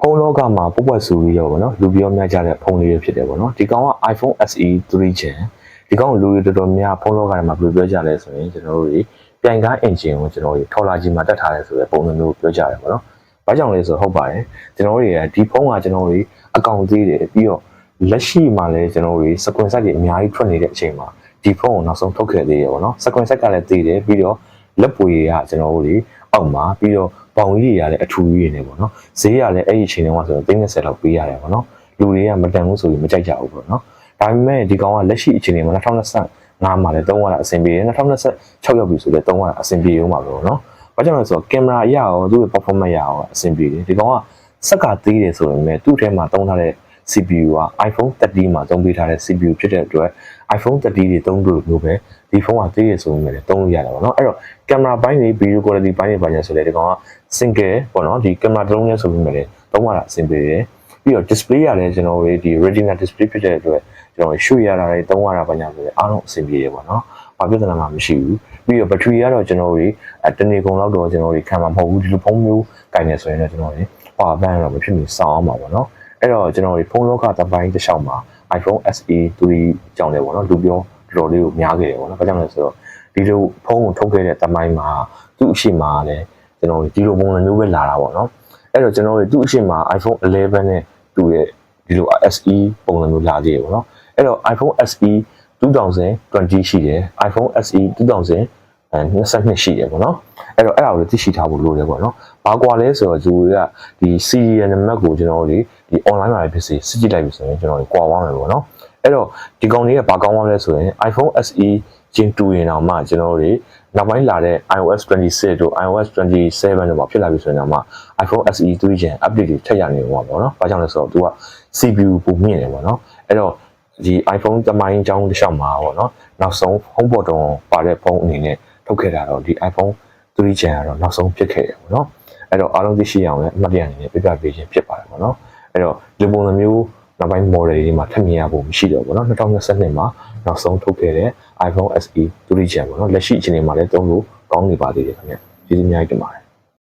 ဖုန်းလောကမှာပုတ်ပွက်ဆူပြီးရောဗောနော်လူပြောများကြတဲ့ဖုန်းလေးတွေဖြစ်တယ်ဗောနော်ဒီကောင်က iPhone SE 3 Gen ဒီကောင်လူတွေတော်တော်များဖုန်းလောကထဲမှာဘယ်လိုပြောကြလဲဆိုရင်ကျွန်တော်တို့တွေပြိုင်ကား engine ကိုကျွန်တော်တို့ထော်လာကြီးမှာတက်ထားတယ်ဆိုတဲ့ပုံစံမျိုးပြောကြတယ်ဗောနော်ဘာကြောင့်လဲဆိုတော့ဟုတ်ပါတယ်ကျွန်တော်တို့တွေကဒီဖုန်းကကျွန်တော်တို့အကောင့်သေးတယ်ပြီးတော့လက်ရှိမှာလည်းကျွန်တော်တို့စကွန်ဆက်တွေအများကြီးထွက်နေတဲ့အချိန်မှာဒီဖုန်းကိုနောက်ဆုံးထုတ်ခဲ့သေးတယ်ဗောနော်စကွန်ဆက်ကလည်းသေးတယ်ပြီးတော့လက်ပွေကကျွန်တော်တို့တွေ အောက်မှာပြီးတော့ပေါင်ကြီးရလည်းအထူကြီးနေပေါ့နော်ဈေးရလည်းအဲ့ဒီအချိန်တုန်းကဆိုတော့30လောက်ပေးရတယ်ပေါ့နော်လူတွေကမတန်ဘူးဆိုပြီးမကြိုက်ကြဘူးပေါ့နော်ဒါပေမဲ့ဒီကောင်ကလက်ရှိအချိန်မှာ2025မှာလည်းသုံးရတာအဆင်ပြေတယ်2026ရောက်ပြီဆိုလည်းသုံးရတာအဆင်ပြေအောင်ပါပဲပေါ့နော်ဘာကြောင့်လဲဆိုတော့ကင်မရာအရရောသူ့ရဲ့ performance ရရောအဆင်ပြေတယ်ဒီကောင်ကစက်ကသေးတယ်ဆိုပေမဲ့သူ့ထဲမှာသုံးထားတဲ့ CPU က iPhone 13မှာသုံးပေးထားတဲ့ CPU ဖြစ်တဲ့အတွက် iPhone 13တွေသုံးလို့မျိုးပဲဒီဖုန်းကသေးရဆိုပေမဲ့လည်းသုံးလို့ရတာပေါ့နော်အဲ့တော့ကင်မရာပိုင်းတွေ video quality ပိုင်းတွေပိုင်းညာဆိုလေဒီကောင်က single ပေါ့နော်ဒီကင်မရာတစ်လုံးနဲ့ဆိုပေမဲ့လည်းသုံးရတာအဆင်ပြေတယ်ပြီးတော့ display ရလည်းကျွန်တော်တို့ဒီ retina display ဖြစ်တဲ့အတွက်ကျွန်တော်ရွှေ့ရတာတွေသုံးရတာပိုင်းညာဆိုလေအားလုံးအဆင်ပြေတယ်ပေါ့နော်ဘာပြဿနာမှမရှိဘူးပြီးတော့ battery ကတော့ကျွန်တော်တို့အဲတနေ့ကုန်လောက်တော့ကျွန်တော်တို့ခံမှာမဟုတ်ဘူးဒီလိုဖုန်းမျိုးကင်နေဆိုရင်လည်းကျွန်တော်တို့ဟွာဘန်းတော့မဖြစ်မီစောင်းအောင်ပါပေါ့နော် အဲ့တော့ကျွန်တော်တို့ဖုန်းလောကတပိုင်းတစ်လျှောက်မှာ iPhone SE 3ကြောင်းတယ်ပေါ့နော်လူပြောတော်တော်လေးကိုများခဲ့တယ်ပေါ့နော်ဘာကြောင့်လဲဆိုတော့ဒီလိုဖုန်းကိုထုတ်ခဲ့တဲ့တမိုင်းမှာသူ့အရှိမှာလည်းကျွန်တော်ဒီလိုပုံစံမျိုးပဲလာတာပေါ့နော်အဲ့တော့ကျွန်တော်တို့သူ့အရှိမှာ iPhone 11နဲ့သူ့ရဲ့ဒီလို SE ပုံစံမျိုးလာသေးတယ်ပေါ့နော်အဲ့တော့ iPhone SE 2020ရှိတယ် iPhone SE 2000 အဲ22ရှိတယ်ပေါ့နော်အဲ့တော့အဲ့ဒါကိုသိရှိထားဖို့လိုတယ်ပေါ့နော်ဘာကွာလဲဆိုတော့သူကဒီ serial number ကိုကျွန်တော်တို့ဒီ online မှာဖြစ်စေစစ်ကြည့်လိုက်ပြီဆိုရင်ကျွန်တော်တို့ကွာသွားမယ်ပေါ့နော်အဲ့တော့ဒီကောင်လေးကဘာကောင်းသွားလဲဆိုရင် iPhone SE ချင်းတူရင်တော့မှကျွန်တော်တို့တွေနောက်ပိုင်းလာတဲ့ iOS 26တို့ iOS 27တို့မှာဖြစ်လာပြီဆိုရင်တော့မှ iPhone SE 3 Gen update တွေထပ်ရနေမှာပေါ့နော်။ဘာကြောင့်လဲဆိုတော့သူက CPU ပုံမြင့်တယ်ပေါ့နော်။အဲ့တော့ဒီ iPhone တမိုင်းအကြောင်းတစ်လျှောက်မှာပေါ့နော်။နောက်ဆုံး home button ပါတဲ့ဖုန်းအနေနဲ့ ထုတ်ခဲ့တာတော့ဒီ iPhone 3 Gen ကတော့နောက်ဆုံးဖြစ်ခဲ့တယ်ပေါ့နော်။အဲ့တော့အားလုံးသိရှိအောင်လည်းအမှတ်တရအနေနဲ့ပြပြပေးခြင်းဖြစ်ပါတယ်ပေါ့နော်။အဲ့တော့ဒီပုံစံမျိုးနောက်ပိုင်း model တွေမှာထပ်မြင်ရဖို့မရှိတော့ဘူးเนาะ2022မှာနောက်ဆုံးထုတ်ခဲ့တဲ့ iPhone SE 3 Gen ပေါ့เนาะလက်ရှိအချိန်မှာလည်းသုံးလို့ကောင်းနေပါသေးတယ်ခင်ဗျကျေးဇူးအများကြီးတင်ပါတယ်